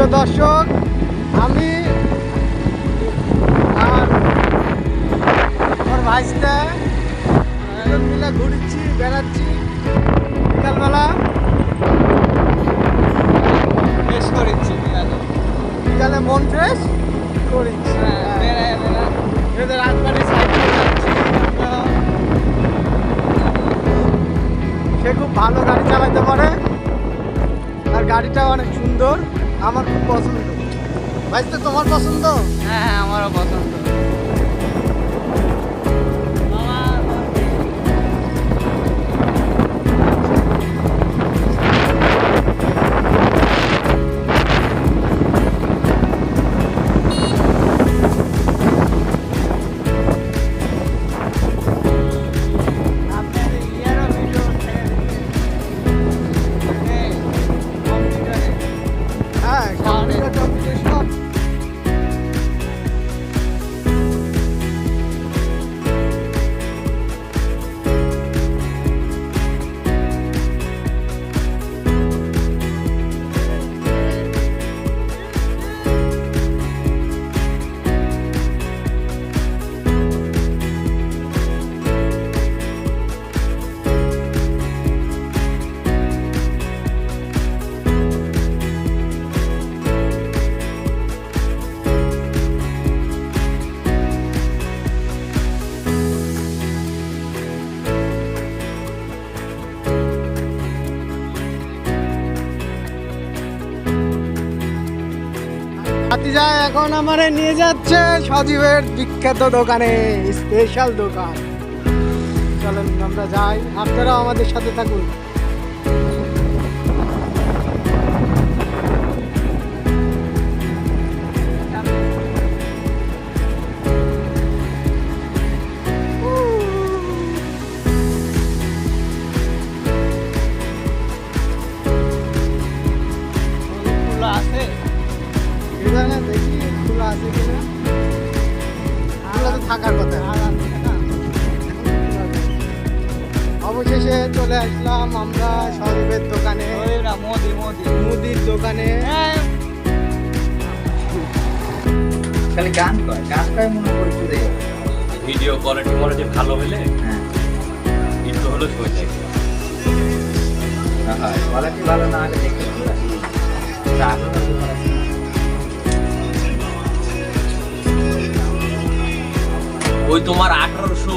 প্রিয় দর্শক, আমি আমার ভাইসটা মিলে ঘুরছি, বেড়াচ্ছি। বিকালবেলা বেশ করেছি বিকালে। মন ফ্রেশ করেছি। বেড়ায় এদের যাচ্ছি। সে খুব ভালো গাড়ি চালাতে পারে। আর গাড়িটা অনেক সুন্দর। আমার খুব পছন্দ। ভাই তো তোমার পছন্দ? হ্যাঁ হ্যাঁ আমারও পছন্দ। ভাতিজা এখন আমারে নিয়ে যাচ্ছে সজীবের বিখ্যাত দোকানে স্পেশাল দোকান। চলেন, আমরা যাই। আপনারাও আমাদের সাথে থাকুন। খোলা আছে কিনা? খোলা তো থাকার কথা। অবশেষে চলে আসলাম আমরা সজীবের দোকানে। মুদির দোকানে। হ্যাঁ। খালি গান কয় গান কয় মনে করে চলে ভিডিও কোয়ালিটি মোটামুটি ভালো হলে হ্যাঁ। একটু হলেও যায় কোয়ালিটি ভালো না হলে দেখতে ওই তোমার আঠারোশো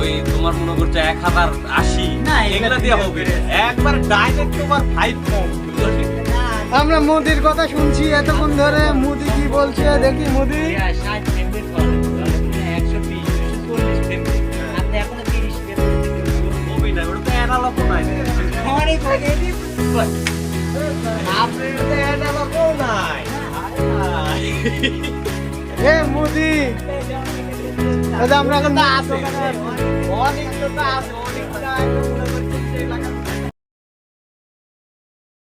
ওই তোমার মনে করছ এক হাজার আশি এগুলা দিয়ে হবে। একবার ডাইরেক্ট তোমার ফাইভ কম আমরা মোদির কথা শুনছি এতক্ষণ ধরে। মোদি কি বলছে? দেখি মুদি। এ মুদি। আমরা এখন অনেক লোক আছে অনেক